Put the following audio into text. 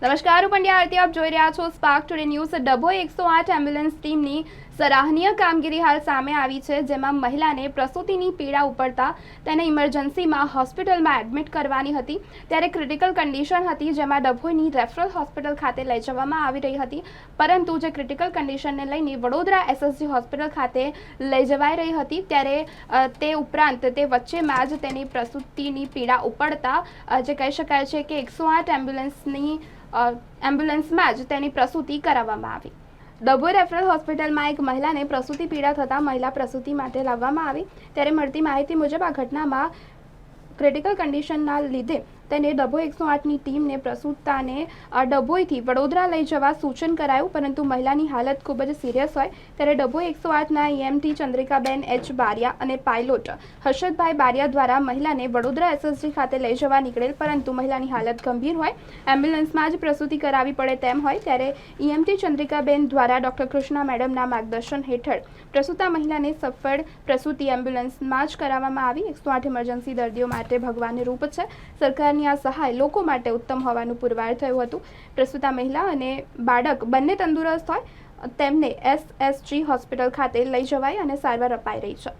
નમસ્કાર હું પંડ્યા આરતી, આપ જોઈ રહ્યા છો સ્પાર્ક ટુડે ન્યૂઝ ડભોઈ એકસો આઠ એમ્બ્યુલન્સ ટીમની સરાહનીય કામગીરી હાલ સામે આવી છે, જેમાં મહિલાને પ્રસૂતિની પીડા ઉપડતા તેને ઇમરજન્સીમાં હોસ્પિટલમાં એડમિટ કરવાની હતી. ત્યારે ક્રિટિકલ કન્ડિશન હતી, જેમાં ડભોઈની રેફરલ હોસ્પિટલ ખાતે લઈ જવામાં આવી રહી હતી. પરંતુ જે ક્રિટિકલ કન્ડિશનને લઈને વડોદરા એસએસજી હોસ્પિટલ ખાતે લઈ જવાઈ રહી હતી, ત્યારે તે ઉપરાંત તે વચ્ચેમાં જ તેની પ્રસૂતિની પીડા ઉપડતા જે કહી શકાય છે કે એકસો આઠ એમ્બ્યુલન્સની એમ્બ્યુલન્સમાં જ તેની પ્રસૂતિ કરાવવામાં આવી. ડભોઈ રેફરલ હોસ્પિટલમાં એક મહિલાને પ્રસૂતિ પીડા થતાં મહિલા પ્રસૂતિ માટે લાવવામાં આવી. ત્યારે મળતી માહિતી મુજબ આ ઘટનામાં ક્રિટિકલ કન્ડિશનના લીધે તેને ડભોઈ એકસો આઠની ટીમને પ્રસૂતાને અ, ડભોઈથી વડોદરા લઈ જવા સૂચન કરાયું પરંતુ મહિલાની હાલત ખૂબ જ સિરિયસ હોય ત્યારે ડભોઈ એકસો આઠના ઈએમટી ચંદ્રિકાબેન એચ બારિયા અને પાયલોટ હર્ષદભાઈ બારિયા દ્વારા મહિલાને વડોદરા એસએસજી ખાતે લઈ જવા નીકળેલ પરંતુ મહિલાની હાલત ગંભીર હોય. એમ્બ્યુલન્સમાં જ પ્રસૂતિ કરાવી પડે તેમ હોય ત્યારે ઈએમટી ચંદ્રિકાબેન દ્વારા ડોક્ટર કૃષ્ણા મેડમના માર્ગદર્શન હેઠળ પ્રસૂતા મહિલાને સફળ પ્રસૂતિ એમ્બ્યુલન્સમાં જ કરાવવામાં આવી. એકસો આઠ ઇમરજન્સી દર્દીઓ માટે ભગવાનનું રૂપ છે. સરકારની આ સહાય લોકો માટે ઉત્તમ હોવાનું પુરવાર થયું હતું. પ્રસૂતા મહિલા અને બાળક બંને તંદુરસ્ત હોય, તેમને એસએસજી હોસ્પિટલ ખાતે લઈ જવાય અને સારવાર અપાઈ રહી છે.